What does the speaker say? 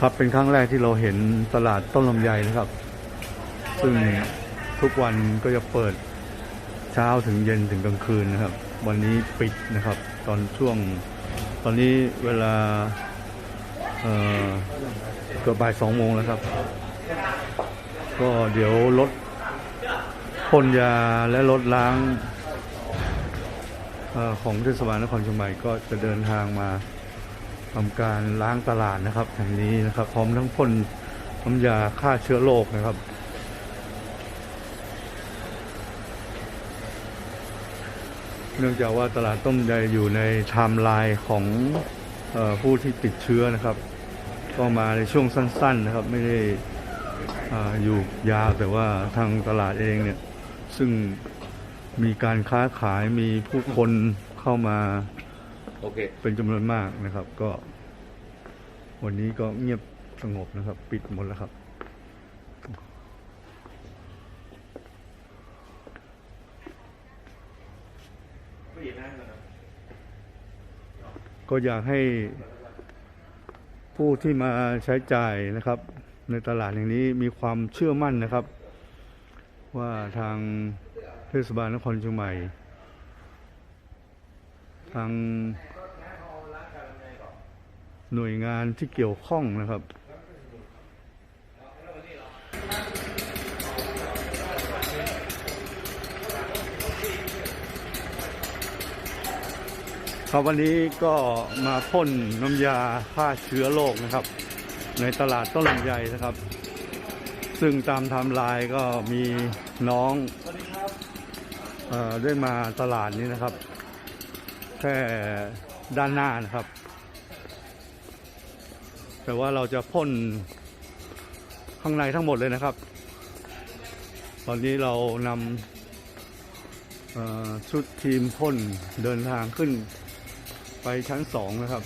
ครับเป็นครั้งแรกที่เราเห็นตลาดต้นลำไยนะครับ ซึ่งทุกวันก็จะเปิดเช้าถึงเย็นถึงกลางคืนนะครับ วันนี้ปิดนะครับ ตอนช่วง ตอนนี้เวลาเกือบบ่ายสองโมงแล้วครับ ก็เดี๋ยวรถพ่นยาและรถล้างออของเทศบาลนครเชียงใหม่ก็จะเดินทางมา ทำการล้างตลาดนะครับแห่งนี้นะครับ พร้อมทั้งพ่นน้ำยาฆ่าเชื้อโรคนะครับเนื่องจากว่าตลาดต้มใหญ่อยู่ในไทม์ไลน์ของออผู้ที่ติดเชื้อนะครับ ก็มาในช่วงสั้น ๆนะครับ ไม่ได้ออยู่ยาวแต่ว่าทางตลาดเองเนี่ย ซึ่งมีการค้าขายมีผู้คนเข้ามา โอเค เป็นจำนวนมากนะครับ ก็ วันนี้ก็เงียบสงบนะครับ ปิดหมดแล้วครับ ก็อยากให้ผู้ที่มาใช้จ่ายนะครับ ในตลาดแห่างนี้มีความเชื่อมั่นนะครับ ว่าทางเทศบาลนครเชียงใหม่ทาง หน่วยงานที่เกี่ยวข้องนะครับครับวันนี้ก็มาพ่นน้ำยาฆ่าเชื้อโรคนะครับ ในตลาดต้นลำไยนะครับ ซึ่งตามไทม์ไลน์ก็มีน้องเออได้มาตลาดนี้นะครับ แค่ด้านหน้านะครับ แต่ว่าเราจะพ่นข้างในทั้งหมดเลยนะครับ ตอนนี้เรานำชุดทีมพ่นเดินทางขึ้นไปชั้นสองนะครับ